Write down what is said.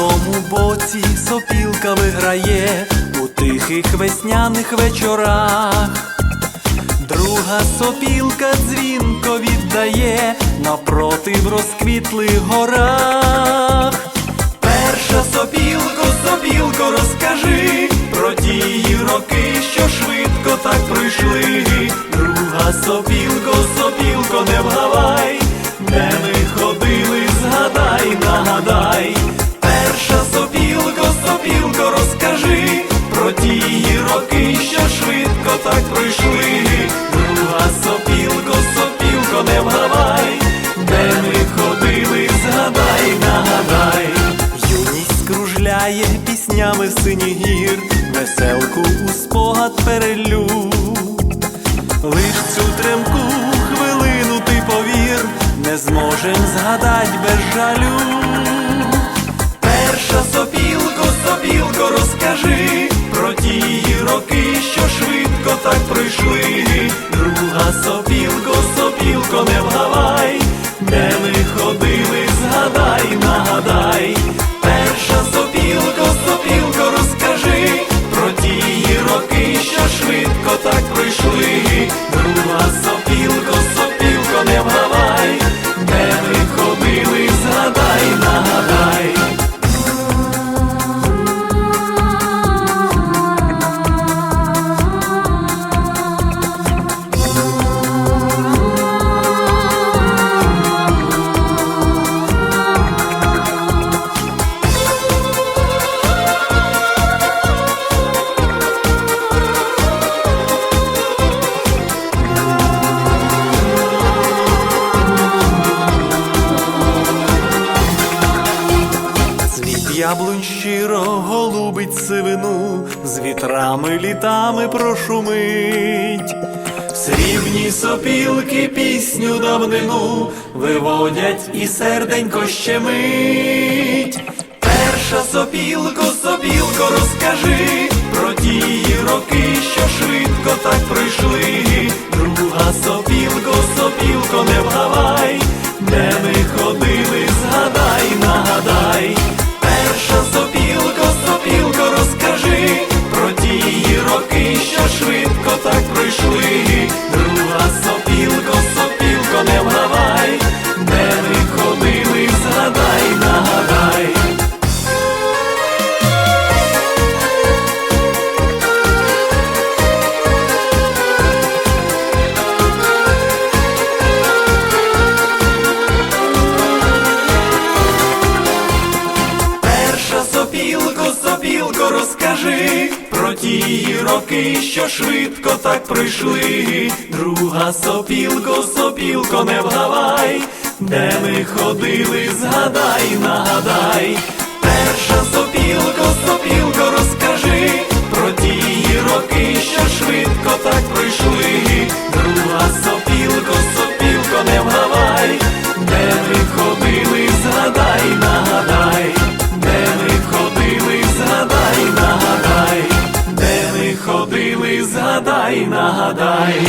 тому боці сопілка виграє у тихих весняних вечорах. Друга сопілка дзвінко віддає напроти в розквітлих горах. Перша сопілко, сопілко, розкажи про ті роки, що швидко так пройшли. Друга сопілко, сопілко, не вгавай, де ми ходили, згадай, нагадай. Роки, що швидко так пройшли. Друга сопілко, сопілко, не вгавай, де ми ходили, згадай, нагадай. Юність кружляє піснями в синій гір, веселку у спогад перелю. Лиш цю тремку хвилину ти повір, не зможем згадать без жалю. Перша сопілко, сопілко, розкажи роки, що швидко так пройшли. Друга сопілко, сопілко, не вгавай, де ми ходили, згадай, нагадай. Перша сопілко, сопілко, розкажи про ті роки, що швидко так пройшли. Яблунь щиро голубить сивину, з вітрами літами прошумить. Срібні сопілки пісню давнину виводять і серденько щемить. Перша сопілко, сопілко, розкажи про ті роки, що швидко так пройшли. Друга сопілко, сопілко, не вгавай, ті роки, що швидко так прийшли. Друга сопілко, сопілко, не вгавай, де ми ходили, згадай, нагадай. Перша сопілко, сопілко, згадай,